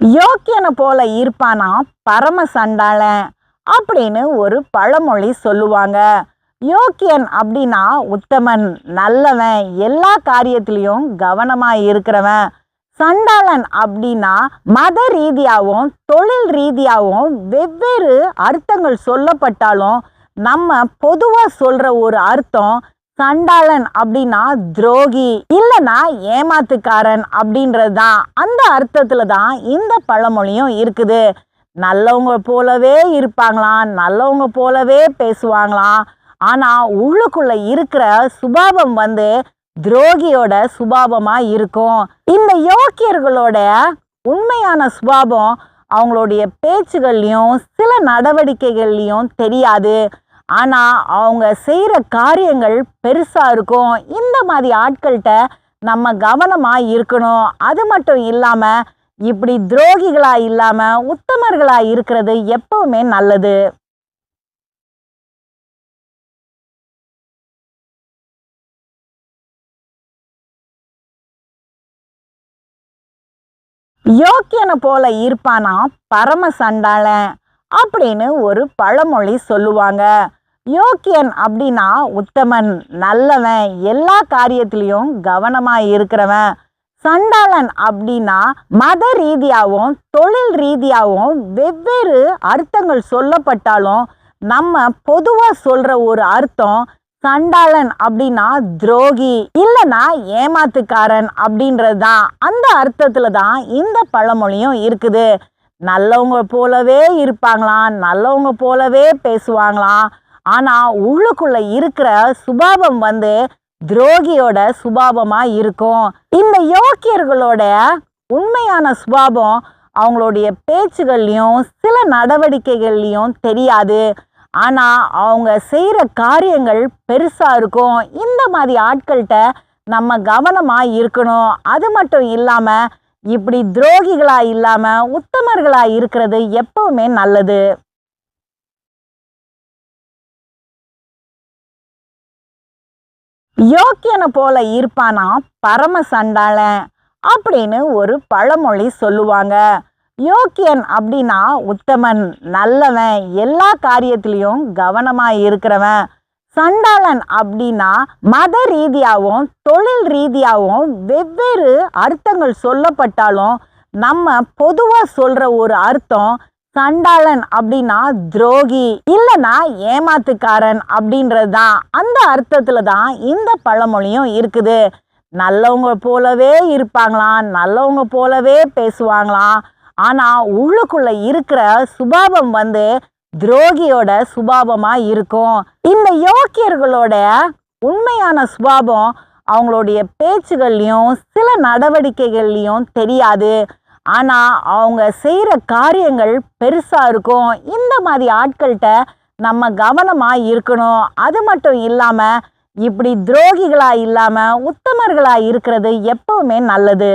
யோக்கியனை போல இருப்பானா? பரம சண்டாளன் அப்படின்னு ஒரு பழமொழி சொல்லுவாங்க. யோக்கியன் அப்படின்னா உத்தமன் நல்லவன் எல்லா காரியத்திலையும் கவனமா இருக்கிறவன். சண்டாளன் அப்படின்னா மத ரீதியாகவும் தொழில் ரீதியாகவும் வெவ்வேறு அர்த்தங்கள் சொல்லப்பட்டாலும் நம்ம பொதுவாக சொல்கிற ஒரு அர்த்தம் சண்டாளன் அப்படின்னா துரோகி இல்லைன்னா ஏமாத்துக்காரன் அப்படின்றது தான். அந்த அர்த்தத்தில் தான் இந்த பழமொழியும் இருக்குது. நல்லவங்க போலவே இருப்பாங்களாம் நல்லவங்க போலவே பேசுவாங்களாம். ஆனால் உள்ளுக்குள்ள இருக்கிற சுபாவம் வந்து துரோகியோட சுபாவமாக இருக்கும். இந்த யோக்கியர்களோட உண்மையான சுபாவம் அவங்களுடைய பேச்சுகள்லையும் சில நடவடிக்கைகள்லையும் தெரியாது. ஆனால் அவங்க செய்கிற காரியங்கள் பெருசாக இருக்கும். இந்த மாதிரி ஆட்கள்கிட்ட நம்ம கவனமாக இருக்கணும். அது மட்டும் இல்லாமல் இப்படி துரோகிகளாக இல்லாமல் உத்தமர்களாக இருக்கிறது எப்பவுமே நல்லது. யோக்கியனை போல இருப்பானா பரம சண்டாளன் அப்படின்னு ஒரு பழமொழி சொல்லுவாங்க. யோக்கியன் அப்படின்னா உத்தமன் நல்லவன் எல்லா காரியத்திலையும் கவனமாக இருக்கிறவன். சண்டாளன் அப்படின்னா மத ரீதியாகவும் தொழில் ரீதியாகவும் வெவ்வேறு அர்த்தங்கள் சொல்லப்பட்டாலும் நம்ம பொதுவாக சொல்கிற ஒரு அர்த்தம் சண்டாளன் அப்படின்னா துரோகி இல்லைன்னா ஏமாத்துக்காரன் அப்படின்றது தான் அந்த அர்த்தத்தில் தான் இந்த பழமொழியும் இருக்குது. நல்லவங்க போலவே இருப்பாங்களாம் நல்லவங்க போலவே பேசுவாங்களாம். ஆனால் உள்ளுக்குள்ள இருக்கிற சுபாவம் வந்து துரோகியோட சுபாவமாக இருக்கும். இந்த யோக்கியர்களோட உண்மையான சுபாவம் அவங்களுடைய பேச்சுகள்லையும் சில நடவடிக்கைகள்லையும் தெரியாது. ஆனால் அவங்க செய்கிற காரியங்கள் பெருசாக இருக்கும். இந்த மாதிரி ஆட்கள்கிட்ட நம்ம கவனமாக இருக்கணும். அது மட்டும் இல்லாமல் இப்படி துரோகிகளாக இல்லாமல் உத்தமர்களாக இருக்கிறது எப்பவுமே நல்லது. யோக்கியனை போல இருப்பானா பரம சண்டாளன் அப்படின்னு ஒரு பழமொழி சொல்லுவாங்க. யோக்கியன் அப்படின்னா உத்தமன் நல்லவன் எல்லா காரியத்திலையும் கவனமாக இருக்கிறவன். சண்டாளன் அப்படின்னா மத ரீதியாகவும் தொழில் ரீதியாகவும் வெவ்வேறு அர்த்தங்கள் சொல்லப்பட்டாலும் நம்ம பொதுவாக சொல்கிற ஒரு அர்த்தம் சண்டாளன் அப்படின்னா துரோகி இல்லைன்னா ஏமாத்துக்காரன் அப்படின்றது தான் அந்த அர்த்தத்துல தான் இந்த பழமொழியும் இருக்குது. நல்லவங்க போலவே இருப்பாங்களாம் நல்லவங்க போலவே பேசுவாங்களாம். ஆனா உள்ளுக்குள்ள இருக்கிற சுபாவம் வந்து துரோகியோட சுபாவமா இருக்கும். இந்த யோக்கியர்களோட உண்மையான சுபாவம் அவங்களுடைய பேச்சுகள்லையும் சில நடவடிக்கைகள்லையும் தெரியாது. ஆனால் அவங்க செய்கிற காரியங்கள் பெருசாக இருக்கும். இந்த மாதிரி ஆட்கள்கிட்ட நம்ம கவனமாக இருக்கணும். அது மட்டும் இல்லாமல் இப்படி துரோகிகளாக இல்லாமல் உத்தமர்களாக இருக்கிறது எப்பவுமே நல்லது.